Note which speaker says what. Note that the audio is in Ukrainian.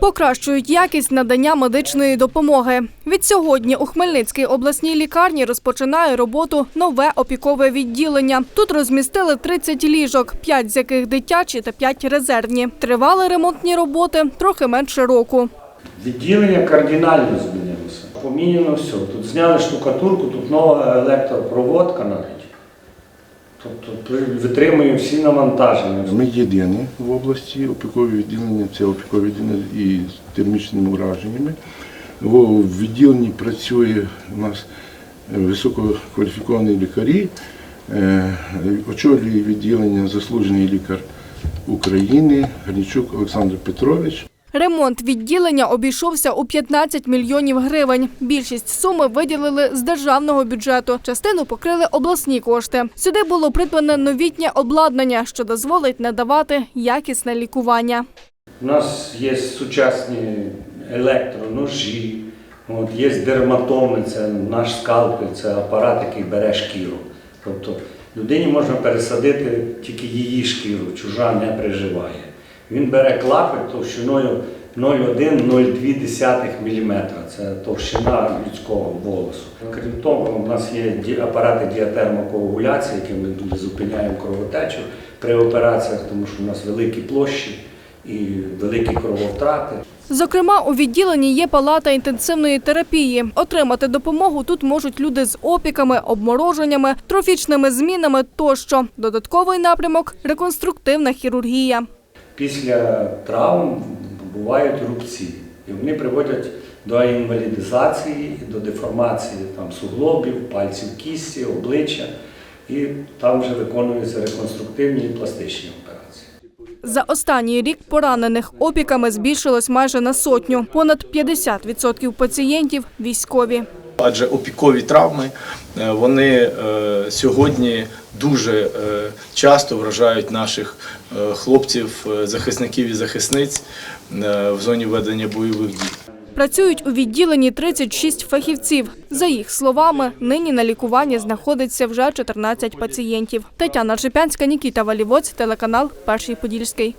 Speaker 1: Покращують якість надання медичної допомоги. Від сьогодні у Хмельницькій обласній лікарні розпочинає роботу нове опікове відділення. Тут розмістили 30 ліжок, 5 з яких дитячі та 5 резервні. Тривали ремонтні роботи трохи менше року.
Speaker 2: Відділення кардинально змінилося. Поміняно все. Тут зняли штукатурку, тут нова електропроводка навіть. Тобто витримує всі навантаження.
Speaker 3: Ми єдині в області опікові відділення, це опікові відділення і з термічними ураженнями. В відділенні працює у нас висококваліфіковані лікарі, Е, очолює відділення заслужений лікар України Гринчук Олександр Петрович.
Speaker 1: Ремонт відділення обійшовся у 15 мільйонів гривень. Більшість суми виділили з державного бюджету. Частину покрили обласні кошти. Сюди було придбане новітнє обладнання, що дозволить надавати якісне лікування.
Speaker 2: У нас є сучасні електроножі, є дерматоми, це наш скалпель, це апарат, який бере шкіру. Тобто людині можна пересадити тільки її шкіру, чужа не приживає. Він бере клапоть товщиною 0,1-0,2 мм. Це товщина людського волосу. Крім того, у нас є апарати діатермокоагуляції, якими ми зупиняємо кровотечу при операціях, тому що у нас великі площі і великі крововтрати.
Speaker 1: Зокрема, у відділенні є палата інтенсивної терапії. Отримати допомогу тут можуть люди з опіками, обмороженнями, трофічними змінами тощо. Додатковий напрямок реконструктивна хірургія.
Speaker 2: Після травм бувають рубці, і вони приводять до інвалідизації, до деформації там, суглобів, пальців кісті, обличчя, і там вже виконуються реконструктивні і пластичні операції.
Speaker 1: За останній рік поранених опіками збільшилось майже на сотню. Понад 50% пацієнтів – військові.
Speaker 4: Адже опікові травми е, вони е, сьогодні дуже е, часто вражають наших хлопців, захисників і захисниць в зоні ведення бойових дій.
Speaker 1: Працюють у відділенні 36 фахівців. За їх словами, нині на лікуванні знаходиться вже 14 пацієнтів. Тетяна Шипянська, Нікіта Валівоць, телеканал Перший Подільський.